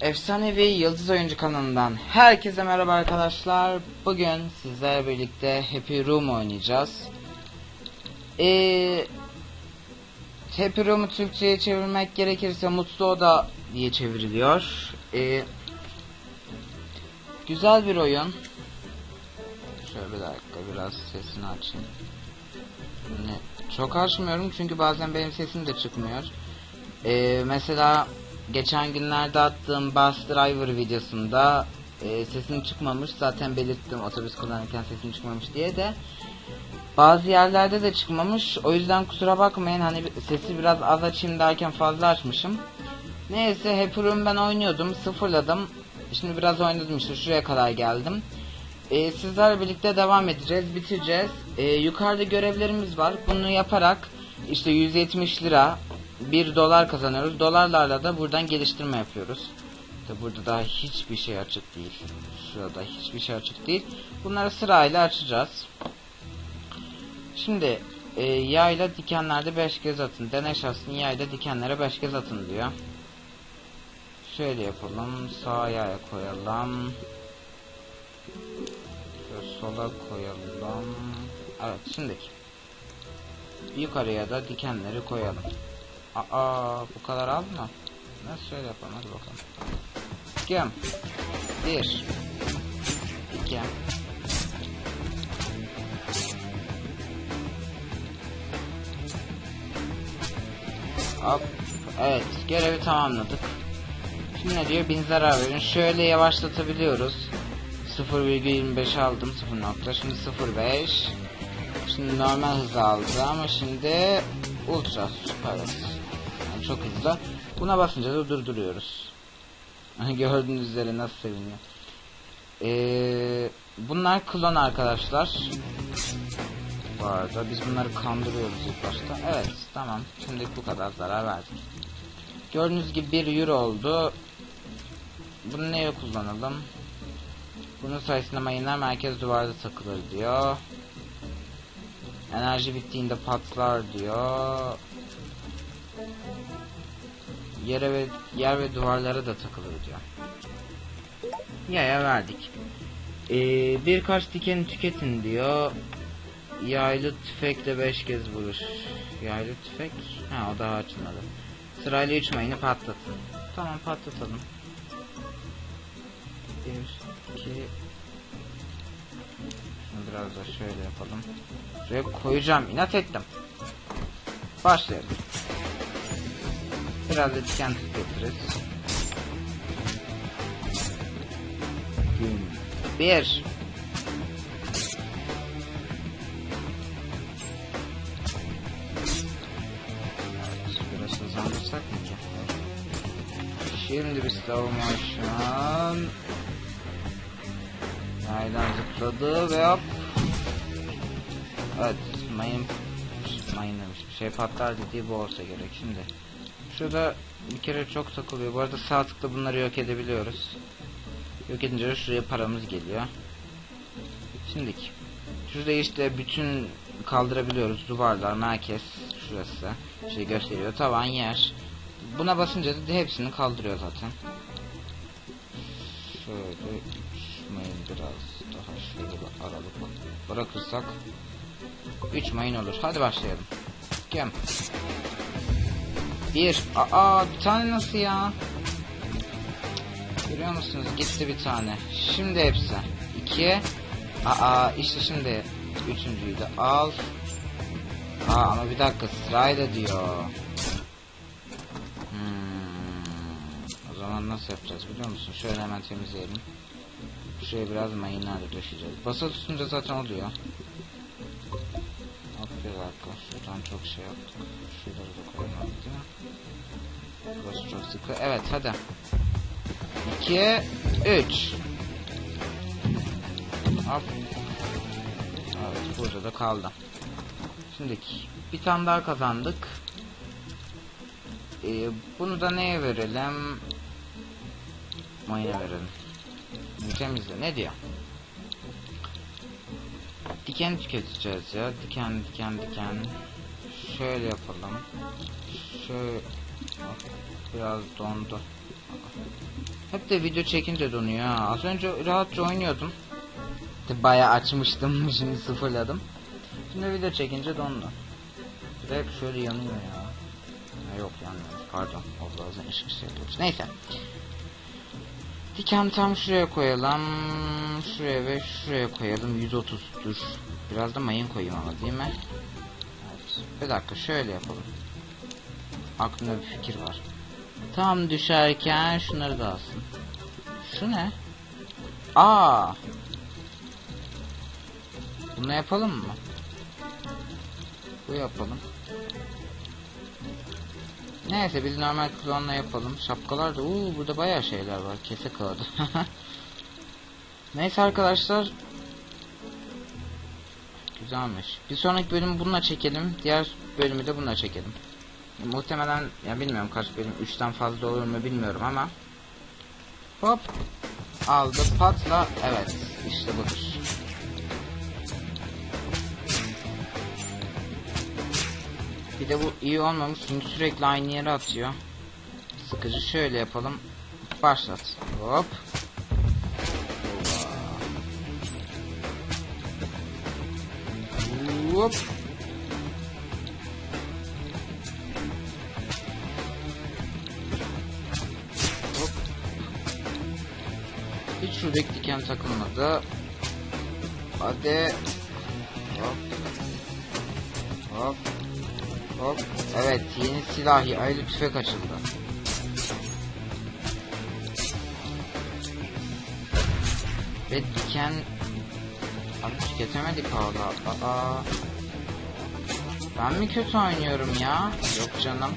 Efsanevi Yıldız Oyuncu kanalından herkese merhaba arkadaşlar. Bugün sizlerle birlikte Happy Room oynayacağız. Ee, Happy Room'u Türkçe'ye çevirmek gerekirse Mutlu Oda diye çevriliyor. Ee, güzel bir oyun. Şöyle bir dakika biraz sesini açayım. Ne, çok açmıyorum çünkü bazen benim sesim de çıkmıyor. Ee, mesela geçen günlerde attığım Bus Driver videosunda e, sesim çıkmamış. Zaten belirttim otobüs kullanırken sesim çıkmamış diye de. Bazı yerlerde de çıkmamış. O yüzden kusura bakmayın hani sesi biraz az açayım derken fazla açmışım. Neyse Happy ben oynuyordum. Sıfırladım. Şimdi biraz oynadım işte şuraya kadar geldim. Ee, sizlerle birlikte devam edeceğiz, bitireceğiz. Ee, yukarıda görevlerimiz var. Bunu yaparak işte 170 lira, 1 dolar kazanıyoruz. Dolarlarla da buradan geliştirme yapıyoruz. İşte burada daha hiçbir şey açık değil. Şurada hiçbir şey açık değil. Bunları sırayla açacağız. Şimdi e, yayla dikenlerde 5 kez atın. Deney şahsını yayla dikenlere 5 kez atın diyor. Şöyle yapalım. Sağ ayağa koyalım. Sola koyalım. Evet şimdi yukarıya da dikenleri koyalım. Aa bu kadar az mı? Nasıl şöyle yapalım hadi bakalım. Gem. Bir. Gem. Hop. Evet görevi tamamladık. Şimdi ne diyor? Bin zarar verin. Şöyle yavaşlatabiliyoruz. 0,25 aldım 0 nokta. Şimdi 0,5. Şimdi normal hızı aldı ama şimdi ultra süper hız. Çok hızlı. Buna basınca da durduruyoruz. Gördüğünüz üzere nasıl seviniyor. Ee, bunlar klon arkadaşlar. Bu arada biz bunları kandırıyoruz ilk başta. Evet tamam. Şimdi bu kadar zarar verdik. Gördüğünüz gibi bir euro oldu. Bunu neye kullanalım? Bunun sayesinde mayınlar merkez duvarda takılır diyor. Enerji bittiğinde patlar diyor. Yere ve yer ve duvarlara da takılır diyor. Yaya verdik. Ee, birkaç dikeni tüketin diyor. Yaylı tüfekle 5 kez vurur. Yaylı tüfek? Ha o daha açılmadı. Sırayla 3 mayını patlatın. Tamam patlatalım. 1, 2 Şunu biraz da şöyle yapalım. Şuraya koyacağım. inat ettim. Başlayalım. Biraz da diken. Gün. Bir. Biraz hızlandırsak mı? Şimdi bir slow motion. Yaydan zıpladı ve hop. Evet, mayın mayın demiş. Şey patlar dediği bu olsa gerek şimdi. Şurada bir kere çok takılıyor. Bu arada sağ tıkla bunları yok edebiliyoruz. Yok edince şuraya paramız geliyor. Şimdiki. Şurada işte bütün kaldırabiliyoruz. Duvarlar, merkez şurası. Şey gösteriyor. Tavan, yer. Buna basınca da hepsini kaldırıyor zaten. Şöyle mayın biraz daha şöyle aralık bırakırsak 3 mayın olur. Hadi başlayalım. Gem. Bir. Aa bir tane nasıl ya? Görüyor musunuz? Gitti bir tane. Şimdi hepsi. İki. Aa işte şimdi üçüncüyü de al. Aa ama bir dakika sırayla diyor. Hmm, o zaman nasıl yapacağız biliyor musun? Şöyle hemen temizleyelim. Şuraya biraz mayınlarla döşeceğiz. Basılı tutunca zaten oluyor. Hop bir dakika. Şuradan çok şey yaptık. Şuraları da koyalım değil mi? Burası çok sıkı. Evet hadi. 2 3 Hop. Evet burada da kaldı. Şimdiki bir tane daha kazandık. Ee, bunu da neye verelim? Mayına verelim. Temizle ne diyor? Diken tüketeceğiz ya. Diken diken diken. Şöyle yapalım. Şöyle biraz dondu. Hep de video çekince donuyor ha. Az önce rahatça oynuyordum. De Bayağı açmıştım şimdi sıfırladım. Şimdi video çekince dondu. Direkt şöyle yanıyor ya. Yok yanmıyor. Pardon. O bazen ışık yapıyoruz. Neyse. Diken tam şuraya koyalım. Şuraya ve şuraya koyalım. 130 dur. Biraz da mayın koyayım ama değil mi? Evet. Bir dakika şöyle yapalım. Aklımda bir fikir var. Tam düşerken şunları da alsın. Şu ne? Aa. Bunu yapalım mı? Bu yapalım. Neyse biz normal klonla yapalım. Şapkalar da uuu burada bayağı şeyler var. Kese kağıdı. Neyse arkadaşlar. Güzelmiş. Bir sonraki bölümü bununla çekelim. Diğer bölümü de bununla çekelim. Muhtemelen ya bilmiyorum kaç bölüm 3'ten fazla olur mu bilmiyorum ama hop aldı patla evet işte budur. Bir de bu iyi olmamış çünkü sürekli aynı yere atıyor. Sıkıcı şöyle yapalım. Başlat. Hop. Hop. Hiç şuradaki diken takılmadı. Hadi. Hop. Hop. Hop. Evet yeni silah aylı tüfek açıldı. Ve diken Abi tüketemedik hala. Aa. Ben mi kötü oynuyorum ya? Yok canım.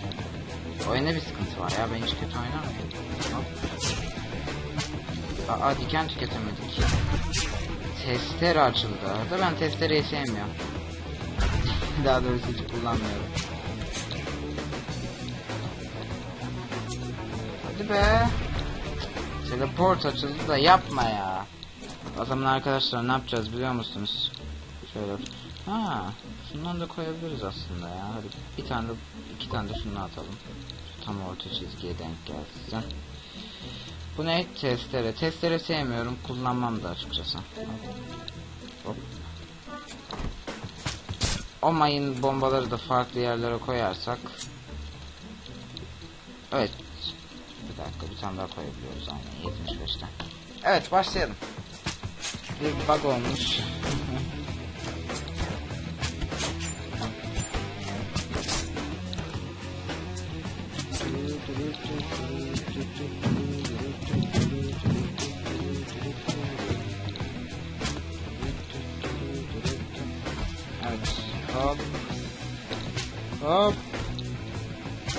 Oyunda bir sıkıntı var ya ben hiç kötü oynamıyorum. Aa diken tüketemedik. Testere açıldı. Da ben testereyi sevmiyorum. Daha doğrusu hiç kullanmıyorum. Hadi be. Teleport açıldı da yapma ya. O zaman arkadaşlar ne yapacağız biliyor musunuz? Şöyle ha şundan da koyabiliriz aslında ya. Hadi bir tane de iki tane de şunu atalım. Tam orta çizgiye denk gelsin. Bu ne? Testere. Testere sevmiyorum. Kullanmam da açıkçası. Hop. O mayın bombaları da farklı yerlere koyarsak. Evet. Bir dakika bir tane daha koyabiliyoruz aynen 75'ten. Evet başlayalım. Bir bug olmuş. Evet. Hop. Hop.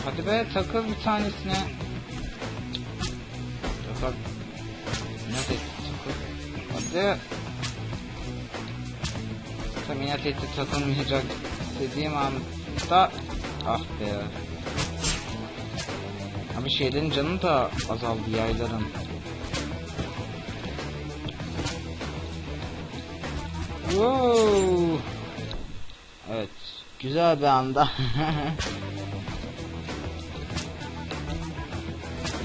Hadi be takıl bir tanesine. Takıl. Ne dedi takıl. Hadi. Tam inat etti takılmayacak dediğim anda ah be. Abi şeylerin canı da azaldı yayların. Wow. Evet. Güzel bir anda.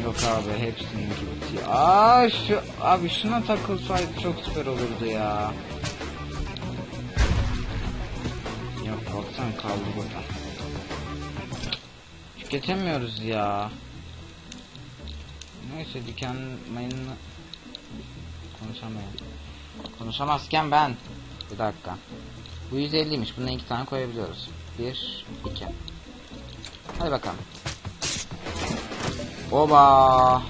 Yok abi hepsinin gitti. Aa şu abi şuna takılsaydı çok süper olurdu ya. Yok baksana kaldı burada. Tüketemiyoruz ya. Neyse diken mayını konuşamıyorum. Konuşamazken ben. Bir dakika. Bu 150'ymiş. Bundan iki tane koyabiliyoruz. Bir, iki. Hadi bakalım. Oba.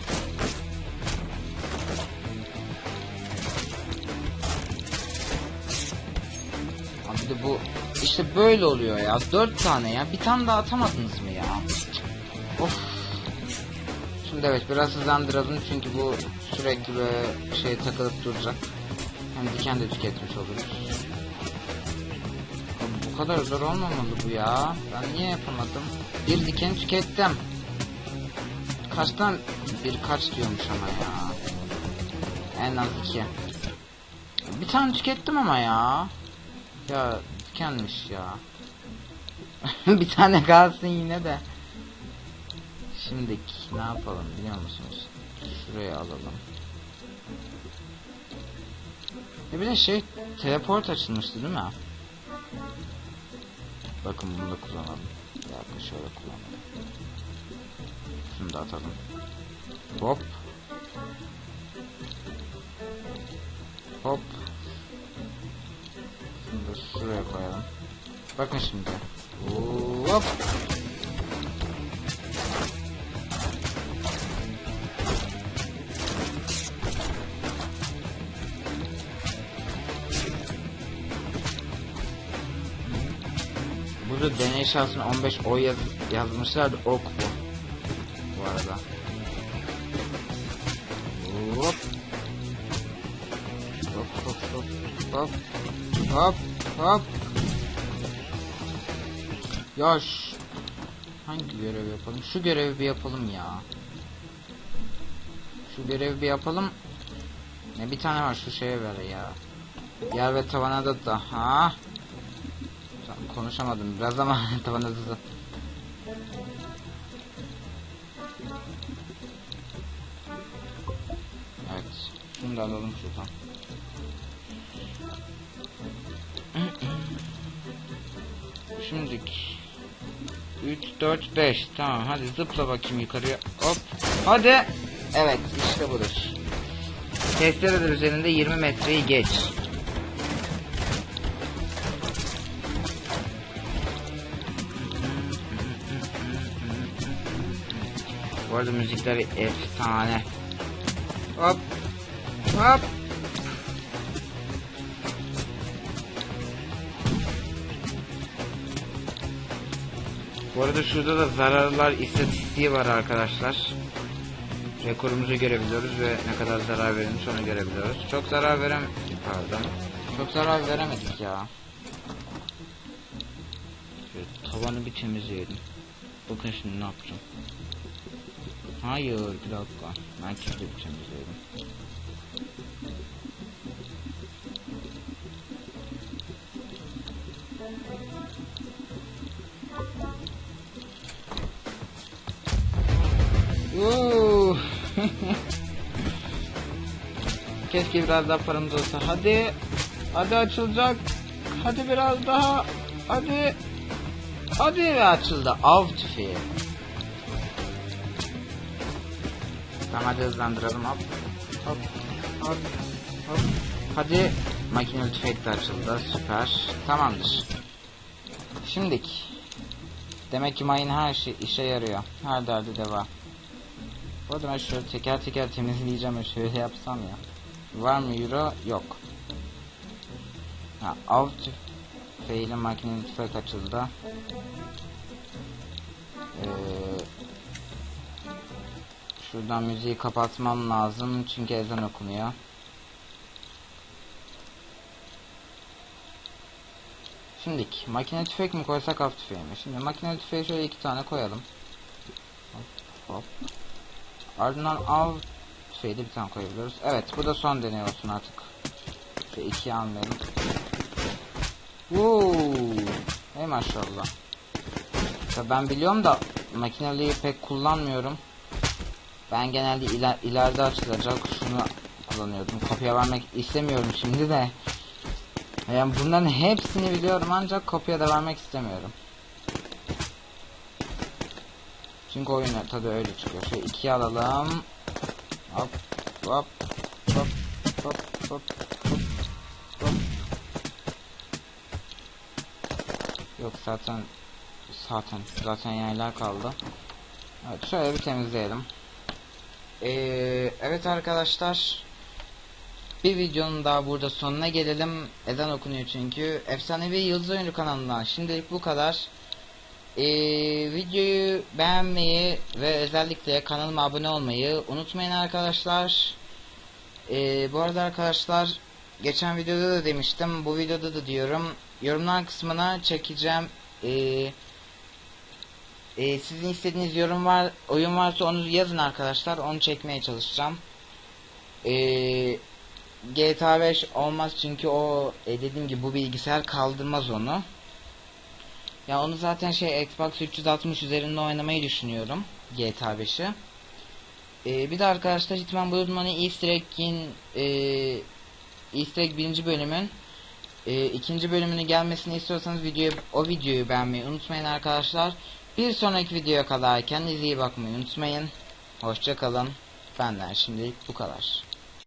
Abi de bu işte böyle oluyor ya. Dört tane ya. Bir tane daha atamadınız mı ya? Of. Şimdi evet biraz hızlandıralım çünkü bu sürekli böyle şey takılıp duracak. Hem diken de tüketmiş oluruz. Bu kadar zor olmamalı bu ya. Ben niye yapamadım? Bir diken tükettim. Kaçtan birkaç diyormuş ama ya. En az iki. Bir tane tükettim ama ya. Ya dikenmiş ya. bir tane kalsın yine de. Şimdi ne yapalım biliyor musunuz? Şuraya alalım. E bir de şey teleport açılmıştı değil mi? Bakın bunu da kullanalım. Bir dakika şöyle kullanalım. Şunu da atalım. Hop. Hop. Şunu da şuraya koyalım. Bakın şimdi. Hop. Burada deney şansına 15 oy yaz yazmışlardı ok bu. Bu arada. Hop. Hop hop hop hop hop hop. Ya şu- hangi görevi yapalım? Şu görevi bir yapalım ya. Şu görevi bir yapalım. Ne bir tane var şu şeye ver ya. Yer ve tavana da daha. Konuşamadım biraz ama da. Evet. Şunu da alalım şuradan. Şimdilik 3 4 5 tamam hadi zıpla bakayım yukarıya hop hadi evet işte budur testereler üzerinde 20 metreyi geç Bu arada müzikler efsane hop hop Bu arada şurada da zararlar istatistiği var arkadaşlar. Rekorumuzu görebiliyoruz ve ne kadar zarar verilmiş onu görebiliyoruz. Çok zarar verem... Pardon. Çok zarar veremedik ya. Şöyle tavanı bir temizleyelim. Bakın şimdi ne yapacağım. Hayır bir dakika. Merkezi bir temizleyelim. Uuu. Keşke biraz daha paramız olsa. Hadi. Hadi açılacak. Hadi biraz daha. Hadi. Hadi ve açıldı. Av tüfeği. Tamam hadi hızlandıralım hop. Hop. Hop. Hop. Hadi. Makinalı tüfek de açıldı. Süper. Tamamdır. Şimdik. Demek ki mayın her şey işe yarıyor. Her derdi deva. Bu arada ben şöyle teker teker temizleyeceğim şöyle yapsam ya. Var mı euro? Yok. Ha, av tüfeğiyle makinenin tüfek açıldı. Ee, şuradan müziği kapatmam lazım çünkü ezan okunuyor. Şimdik makine tüfek mi koysak av tüfeği mi? Şimdi makine tüfeği şöyle iki tane koyalım. Hop hop. Ardından av tüfeği de bir tane koyabiliyoruz. Evet bu da son deney olsun artık. Şu ikiye almayalım. Uuu. Hey maşallah. Ya ben biliyorum da makineliği pek kullanmıyorum. Ben genelde iler, ileride açılacak şunu kullanıyordum. Kopya vermek istemiyorum şimdi de. Yani bunların hepsini biliyorum ancak kopya da vermek istemiyorum. Çünkü oyun tadı öyle çıkıyor. Şöyle ikiye alalım. Hop hop hop hop hop hop hop. Yok zaten zaten zaten yaylar kaldı. Evet şöyle bir temizleyelim. Ee, evet arkadaşlar. Bir videonun daha burada sonuna gelelim. Ezan okunuyor çünkü. Efsanevi Yıldız Oyuncu kanalından şimdilik bu kadar. Ee, videoyu beğenmeyi ve özellikle kanalıma abone olmayı unutmayın arkadaşlar. Ee, bu arada arkadaşlar geçen videoda da demiştim. Bu videoda da diyorum. Yorumlar kısmına çekeceğim. Ee, ee, sizin istediğiniz yorum var, oyun varsa onu yazın arkadaşlar. Onu çekmeye çalışacağım. Ee, GTA 5 olmaz çünkü o e, dediğim gibi bu bilgisayar kaldırmaz onu. Ya onu zaten şey Xbox 360 üzerinde oynamayı düşünüyorum GTA 5'i. Ee, bir de arkadaşlar Hitman Bloodmoney hani Easter Egg'in e, Easter Egg 1. bölümün e, ikinci bölümünü gelmesini istiyorsanız videoyu o videoyu beğenmeyi unutmayın arkadaşlar. Bir sonraki videoya kadar kendinize iyi bakmayı unutmayın. Hoşçakalın. Benden şimdilik bu kadar.